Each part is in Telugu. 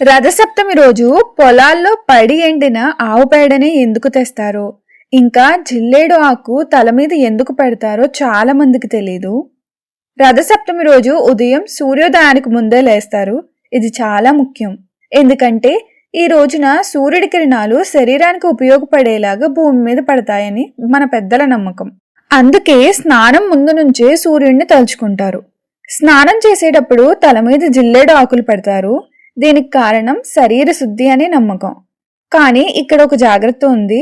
రథసప్తమి రోజు పొలాల్లో పడి ఎండిన ఆవు పేడని ఎందుకు తెస్తారో? ఇంకా జిల్లేడు ఆకు తల మీద ఎందుకు పెడతారో చాలా మందికి తెలియదు రథసప్తమి రోజు ఉదయం సూర్యోదయానికి ముందే లేస్తారు. ఇది చాలా ముఖ్యం. ఎందుకంటే ఈ రోజున సూర్యుడి కిరణాలు శరీరానికి ఉపయోగపడేలాగా భూమి మీద పడతాయని మన పెద్దల నమ్మకం. అందుకే స్నానం ముందు నుంచే సూర్యుడిని తలుచుకుంటారు. స్నానం చేసేటప్పుడు తల మీద జిల్లేడు ఆకులు పెడతారు. దీనికి కారణం శరీర శుద్ధి అనే నమ్మకం. కానీ ఇక్కడ ఒక జాగ్రత్త ఉంది.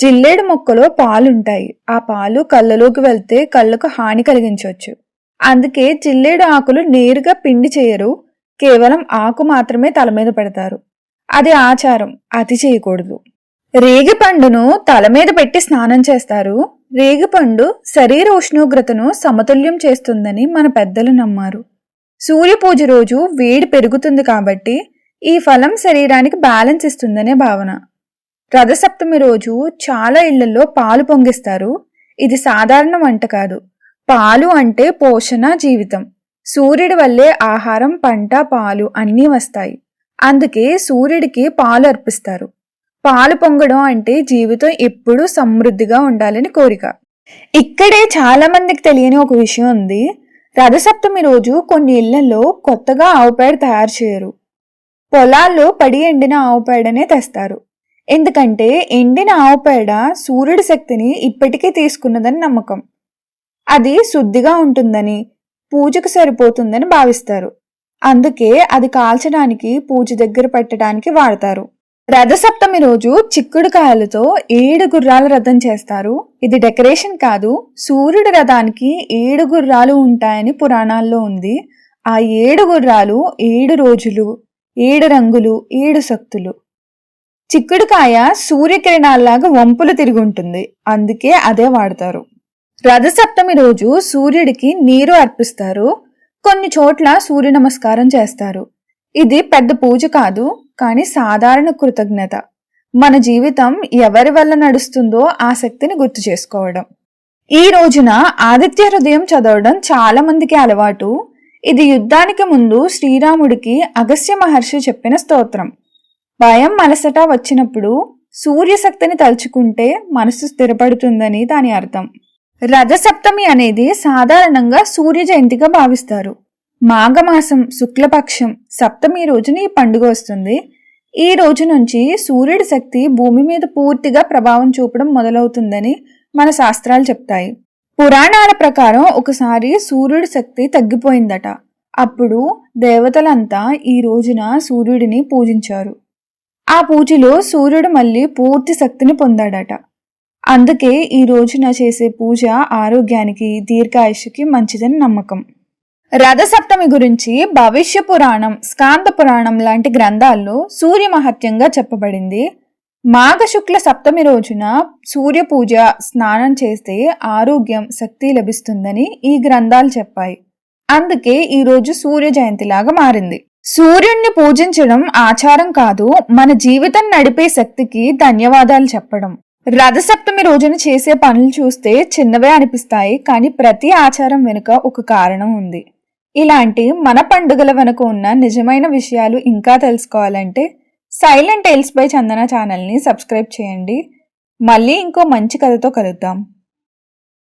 జిల్లేడు మొక్కలో పాలుంటాయి. ఆ పాలు కళ్ళలోకి వెళ్తే కళ్ళకు హాని కలిగించవచ్చు. అందుకే జిల్లేడు ఆకులు నేరుగా పిండి చేయరు. కేవలం ఆకు మాత్రమే తల మీద పెడతారు. అది ఆచారం. అతి చేయకూడదు. రేగిపండును తల మీద పెట్టి స్నానం చేస్తారు. రేగిపండు శరీర ఉష్ణోగ్రతను సమతుల్యం చేస్తుందని మన పెద్దలు నమ్మారు. సూర్య పూజ రోజు వేడి పెరుగుతుంది కాబట్టి ఈ ఫలం శరీరానికి బ్యాలెన్స్ ఇస్తుందనే భావన. రథసప్తమి రోజు చాలా ఇళ్ళలో పాలు పొంగిస్తారు. ఇది సాధారణ వంట కాదు. పాలు అంటే పోషణ జీవితం. సూర్యుడి వల్లే ఆహారం పంట పాలు అన్నీ వస్తాయి. అందుకే సూర్యుడికి పాలు అర్పిస్తారు. పాలు పొంగడం అంటే జీవితం ఎప్పుడూ సమృద్ధిగా ఉండాలని కోరిక. ఇక్కడే చాలా మందికి తెలియని ఒక విషయం ఉంది. రథసప్తమి రోజు కొన్ని ఇళ్ళలో కొత్తగా ఆవు పేడ తయారు చేయరు. పొలాల్లో పడి ఎండిన ఆవు పేడనే తెస్తారు. ఎందుకంటే ఎండిన ఆవు పేడ సూర్యుడి శక్తిని ఇప్పటికీ తీసుకున్నదని నమ్మకం. అది శుద్ధిగా ఉంటుందని పూజకు సరిపోతుందని భావిస్తారు. అందుకే అది కాల్చడానికి పూజ దగ్గర పెట్టడానికి వాడతారు. రథసప్తమి రోజు చిక్కుడుకాయలతో ఏడు గుర్రాల రథం చేస్తారు. ఇది డెకరేషన్ కాదు సూర్యుడి రథానికి ఏడు గుర్రాలు ఉంటాయని పురాణాల్లో ఉంది. ఆ ఏడు గుర్రాలు ఏడు రోజులు ఏడు రంగులు ఏడు శక్తులు. చిక్కుడుకాయ సూర్యకిరణాల్లాగా వంపులు తిరిగి ఉంటుంది. అందుకే అదే వాడతారు. రథసప్తమి రోజు సూర్యుడికి నీరు అర్పిస్తారు. కొన్ని చోట్ల సూర్య నమస్కారం చేస్తారు. ఇది పెద్ద పూజ కాదు కానీ సాధారణ కృతజ్ఞత. మన జీవితం ఎవరి వల్ల నడుస్తుందో ఆ శక్తిని గుర్తు చేసుకోవడం. ఈ రోజున ఆదిత్య హృదయం చదవడం చాలా మందికి అలవాటు. ఇది యుద్ధానికి ముందు శ్రీరాముడికి అగస్త్య మహర్షి చెప్పిన స్తోత్రం. భయం అలసట వచ్చినప్పుడు సూర్యశక్తిని తలుచుకుంటే మనసు స్థిరపడుతుందని దాని అర్థం. రథసప్తమి అనేది సాధారణంగా సూర్య జయంతిగా భావిస్తారు. మాఘమాసం శుక్లపక్షం సప్తమి రోజున ఈ పండుగ వస్తుంది. ఈ రోజు నుంచి సూర్యుడి శక్తి భూమి మీద పూర్తిగా ప్రభావం చూపడం మొదలవుతుందని మన శాస్త్రాలు చెప్తాయి. పురాణాల ప్రకారం ఒకసారి సూర్యుడి శక్తి తగ్గిపోయిందట. అప్పుడు దేవతలంతా ఈ రోజున సూర్యుడిని పూజించారు. ఆ పూజలో సూర్యుడు మళ్ళీ పూర్తి శక్తిని పొందాడట. అందుకే ఈ రోజున చేసే పూజ ఆరోగ్యానికి దీర్ఘాయుష్కి మంచిదని నమ్మకం. రథసప్తమి గురించి భవిష్య పురాణం స్కాంద పురాణం లాంటి గ్రంథాల్లో సూర్య మహత్యంగా చెప్పబడింది. మాఘ శుక్ల సప్తమి రోజున సూర్య పూజ స్నానం చేస్తే ఆరోగ్యం శక్తి లభిస్తుందని ఈ గ్రంథాలు చెప్పాయి. అందుకే ఈరోజు సూర్య జయంతిలాగా మారింది. సూర్యుణ్ణి పూజించడం ఆచారం కాదు మన జీవితం నడిపే శక్తికి ధన్యవాదాలు చెప్పడం. రథసప్తమి రోజున చేసే పనులు చూస్తే చిన్నవే అనిపిస్తాయి కానీ ప్రతి ఆచారం వెనుక ఒక కారణం ఉంది. ఇలాంటి మన పండుగల వెనుక ఉన్న నిజమైన విషయాలు ఇంకా తెలుసుకోవాలంటే సైలెంట్ టైల్స్ బై చందన ఛానల్ని సబ్స్క్రైబ్ చేయండి. మళ్ళీ ఇంకో మంచి కథతో కలుద్దాం.